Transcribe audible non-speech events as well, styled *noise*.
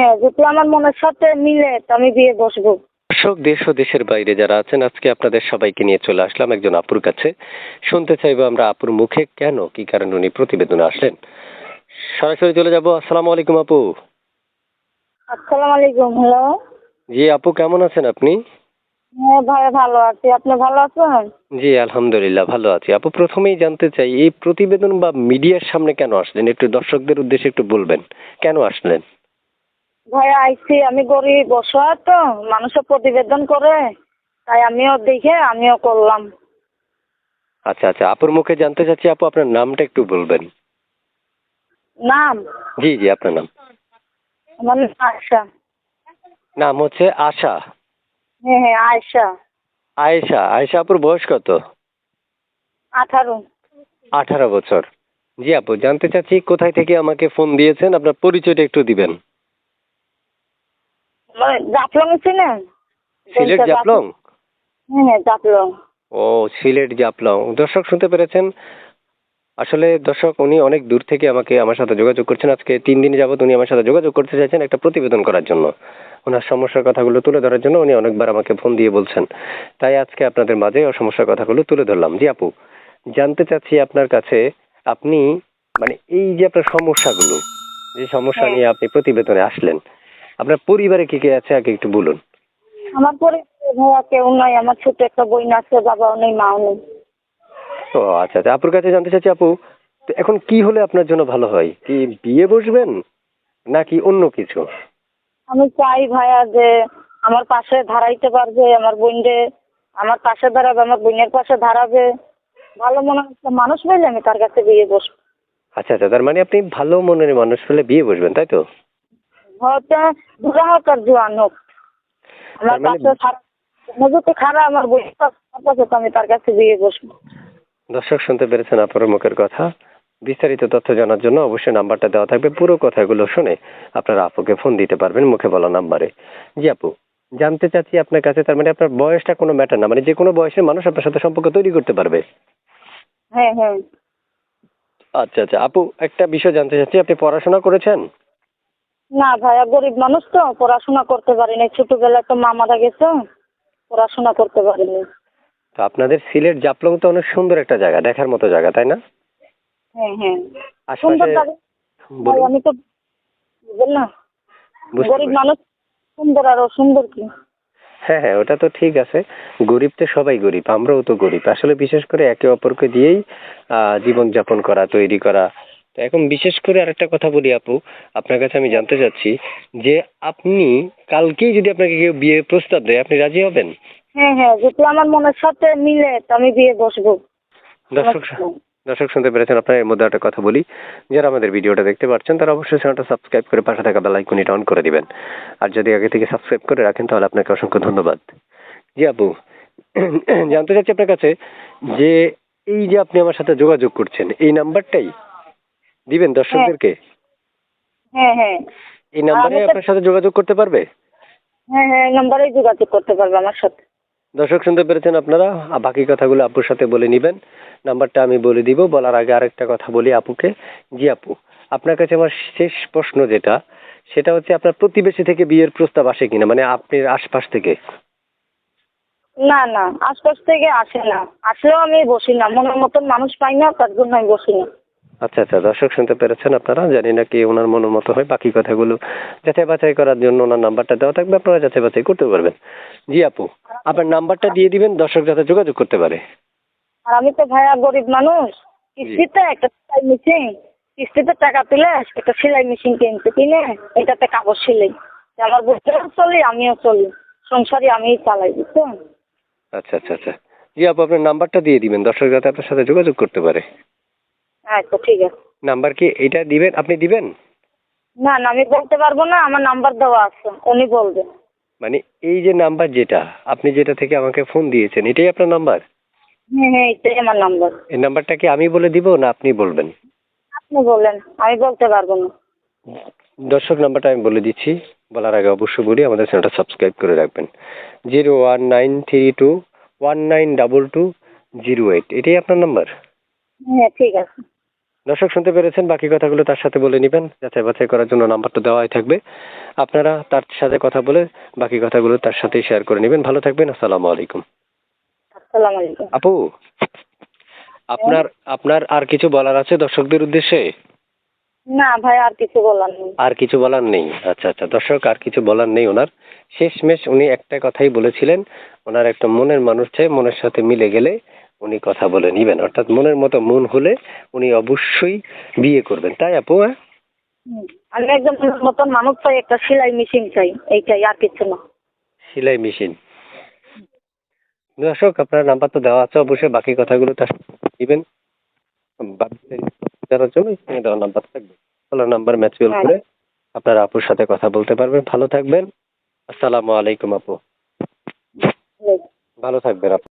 হ্যাঁ যদি আমার মনের সাথে মিলে তো আমি বিয়ে বসবো। দর্শক দেশ ও দেশের বাইরে যারা আছেন আজকে আপনাদের সবাইকে নিয়ে চলে আসলাম একজন আপুর কাছে। শুনতে চাইব আমরা আপুর মুখে কেন কি কারণে উনি প্রতিবেদনে আসলেন। সরাসরি চলে যাব। আসসালামু আলাইকুম আপু। আসসালামু আলাইকুম হ্যালো জি আপু কেমন আছেন আপনি? হ্যাঁ ভাই ভালো আছি। আপনি ভালো আছেন? জি আলহামদুলিল্লাহ ভালো আছি। আপু প্রথমেই জানতে চাই এই প্রতিবেদন বা মিডিয়ার সামনে কেন আসলেন? একটু দর্শকদের উদ্দেশ্যে একটু বলবেন কেন আসলেন? ভাই আইছি আমি গরিব বসা তো মানুষের প্রতিবেদন করে তাই আমিও দেখে আমিও করলাম। আচ্ছা আচ্ছা আপুর মুখে জানতে চাচ্ছি আপু আপনার নামটা একটু বলবেন। নাম? জি জি আপনার নাম। আমার নাম আয়সা নাম হচ্ছে আশা। হ্যাঁ হ্যাঁ আয়সা আয়েশা আয়েশা আপুর বয়স কত? আঠারো। আঠারো বছর। জি আপু জানতে চাচ্ছি কোথায় থেকে আমাকে ফোন দিয়েছেন? আপনার পরিচয়টা একটু দিবেন। মানে জাফলং চিনেন? সিলেট জাফলং? হ্যাঁ হ্যাঁ জাফলং। ও সিলেট জাফলং। দর্শক শুনতে পেরেছেন? আসলে দর্শক উনি অনেক দূর থেকে আমাকে আমার সাথে যোগাযোগ করছেন। আজকে তিন দিন যাবত উনি আমার সাথে যোগাযোগ করতে চাইছেন একটা প্রতিবেদন করার জন্য। ওনার সমস্যার কথাগুলো তুলে ধরার জন্য উনি অনেকবার আমাকে ফোন দিয়ে বলছেন। তাই আজকে আপনাদের মাঝে ও সমস্যার কথাগুলো তুলে ধরলাম। জি আপু জানতে চাচ্ছি আপনার কাছে আপনি মানে এই যে আপনার সমস্যাগুলো যে সমস্যা হ্যাঁ। নিয়ে আপনি প্রতিবেদনে আসলেন আপনার পরিবারে কে কে আছে? আগে একটু বলুন। আমার পরিবারে ভাইয়া কেউ নাই আমার ছোট একটা বোন আছে বাবাও নেই মাও নেই। ও আচ্ছা আচ্ছা। আপুর কাছে জানতে চাচ্ছি আপু তো এখন কি হলে আপনার জন্য ভালো হয়? কি বিয়ে বসবেন নাকি অন্য কিছু? আমি চাই ভাইয়া যে আমার পাশে দাঁড়াইতে পারবে আমার বোনরে আমার পাশে দাঁড়াবে আমার বোনের পাশে দাঁড়াবে। ভালো মনে হচ্ছে মানুষ পেলে আমি তার কাছে বিয়ে বসবো। আচ্ছা আচ্ছা। তার মানে আপনি ভালো মনের মানুষ পেলে বিয়ে বসবেন তাই তো? বুড়া হোক আর হোক আমার পাশে খারাপ খারাপ আমার বোনের আমি তার কাছে বিয়ে বসবো দর্শক শুনতে পেরেছেন আপনার মুখের কথা। বিস্তারিত তথ্য জানার জন্য অবশ্যই নাম্বারটা দেওয়া থাকবে। পুরো কথাগুলো শুনে আপনারা আপুকে ফোন দিতে পারবেন মুখে বলা নাম্বারে। জি আপু জানতে চাচ্ছি আপনার কাছে তার মানে আপনার বয়সটা কোনো ম্যাটার না মানে যে কোনো বয়সের মানুষ আপনার সাথে সম্পর্ক তৈরি করতে পারবে। হ্যাঁ হ্যাঁ। আচ্ছা আচ্ছা। আপু একটা বিষয় জানতে চাচ্ছি আপনি পড়াশোনা করেছেন? না ভাইয়া গরিব মানুষ তো পড়াশোনা করতে পারিনি। ছোটবেলায় তো মা মারা গেছে পড়াশোনা করতে পারিনি। তো আপনাদের সিলেট জাপলং তো অনেক সুন্দর একটা জায়গা দেখার মতো জায়গা তাই না? হ্যাঁ হ্যাঁ। আশপাশে জায়গা। ভাই, বলুন আমি তো বুঝলেন না। বুঝতে গরিব পারছি। মানুষ সুন্দর আরও সুন্দর কি? হ্যাঁ হ্যাঁ ওটা তো ঠিক আছে। গরিব তো সবাই গরিব আমরাও তো গরিব। আসলে বিশেষ করে একে অপরকে দিয়েই আহ, জীবনযাপন করা তৈরি করা তো এখন বিশেষ করে আরেকটা কথা বলি আপু। আপনার কাছে আমি জানতে চাচ্ছি যে আপনি কালকেই যদি আপনাকে কেউ বিয়ে প্রস্তাব দেয় আপনি রাজি হবেন? হ্যাঁ হ্যাঁ যদি আমার মনের সাথে মিলে তো আমি বিয়ে বসবো। দর্শক দর্শক শুনতে পেরেছেন আপনার এর মধ্যে একটা কথা বলি। যারা আমাদের ভিডিওটা দেখতে পাচ্ছেন তারা অবশ্যই চ্যানেলটা সাবস্ক্রাইব করে পাশে থাকা বেল আইকনটা অন করে দিবেন। আর যদি আগে থেকে সাবস্ক্রাইব করে রাখেন তাহলে আপনাকে অসংখ্য ধন্যবাদ। জি আপু *clears throat* জানতে চাচ্ছি আপনার কাছে যে এই যে আপনি আমার সাথে যোগাযোগ করছেন এই নাম্বারটাই দিবেন দর্শকদেরকে? হ্যাঁ। হ্যাঁ এই নাম্বারে আপনার সাথে যোগাযোগ করতে পারবে? হ্যাঁ হ্যাঁ এই নাম্বারেই যোগাযোগ করতে পারবে আমার সাথে। দর্শক শুনতে পেরেছেন আপনারা? বাকি কথাগুলো আপুর সাথে বলে নিবেন। নাম্বারটা আমি বলে দিব। বলার আগে আরেকটা কথা বলি আপুকে। জি আপু আপনার কাছে আমার শেষ প্রশ্ন যেটা সেটা হচ্ছে আপনার প্রতিবেশী থেকে বিয়ের প্রস্তাব আসে কিনা? মানে আপনার আশপাশ থেকে? না না আশপাশ থেকে আসে না। আসলেও আমি বসি না। মনের মতন মানুষ পাই না তার জন্য আমি বসি না। আচ্ছা আচ্ছা দর্শক শুনতে পেরেছেন আপনারা? জানি না কে ওনার মনের মতো হয় বাকি কথাগুলো। যাচাই বাছাই করার জন্য ওনার নাম্বারটা দেওয়া থাকবে আপনারা যাচাই বাছাই করতে পারবেন। জি আপু আপনার নাম্বারটা দিয়ে দিবেন দর্শক যাতে যোগাযোগ করতে পারে। আর আমি তো ভাইয়া গরিব মানুষ। কিস্তিতে একটা সেলাই মেশিন কিস্তিতে টাকা পেলে একটা সেলাই মেশিন কিনতে কিনে এটাতে কাগজ সেলাই। আমার বুঝতেও চলি আমিও চলি। সংসারই আমিই চালাই বুঝছেন? আচ্ছা আচ্ছা আচ্ছা। জি আপু আপনার নাম্বারটা দিয়ে দিবেন দর্শক যাতে আপনার সাথে যোগাযোগ করতে পারে। আচ্ছা ঠিক আছে। নাম্বার কি? এটা দিবেন? আপনি দিবেন? না না আমি বলতে পারব না আমার নাম্বার দেওয়া আছে উনি বলবেন। মানে এই যে নাম্বার যেটা আপনি যেটা থেকে আমাকে ফোন দিয়েছেন এটাই আপনার নাম্বার? হ্যাঁ হ্যাঁ এটাই আমার নাম্বার। এই নাম্বারটা কি আমি বলে দিব না আপনি বলবেন? আপনি বলেন আমি বলতে পারব না। দর্শক নাম্বারটা আমি বলে দিচ্ছি বলার আগে অবশ্যই বলি আমাদের চ্যানেলটা সাবস্ক্রাইব করে রাখবেন। Zero one nine three two one nine double two zero eight এটাই আপনার নাম্বার? হ্যাঁ ঠিক আছে। দর্শক শুনতে পেরেছেন বাকি কথাগুলো তার সাথে বলে নেবেন। যাচাই বাছাই করার জন্য নাম্বারটা দেওয়াই থাকবে। আপনারা তার সাথে কথা বলে বাকি কথাগুলো তার সাথেই শেয়ার করে নেবেন। ভালো থাকবেন আসসালামু আলাইকুম। আসসালামু আলাইকুম। আপু আপনার আপনার আর কিছু বলার আছে দর্শকদের উদ্দেশ্যে? না ভাই আর কিছু বলার নেই। আর কিছু বলার নেই? আচ্ছা আচ্ছা দর্শক আর কিছু বলার নেই ওনার। শেষমেশ উনি একটা কথাই বলেছিলেন ওনার একটা মনের মানুষ চাই মনের সাথে মিলে গেলে। উনি কথা বলে নিবেন। অর্থাৎ মনের মতো মন হলে উনি অবশ্যই বিয়ে করবেন। তাই আপু হ্যাঁ? আমি একদম মতন মানুষ চাই একটা সেলাই মেশিন চাই এইটাই আর কিছু না। সেলাই মেশিন। দর্শক আপনার নাম্বার তো দেওয়া আছে অবশ্যই বাকি কথাগুলো তার দিবেন। জানার জন্য স্ক্রিনে দেওয়া নাম্বার থাকবে। হলো নাম্বার ম্যাচুয়াল। করে আপনারা আপুর সাথে কথা বলতে পারবেন। ভালো থাকবেন। আসসালামু আলাইকুম আপু। ভালো থাকবেন আপু।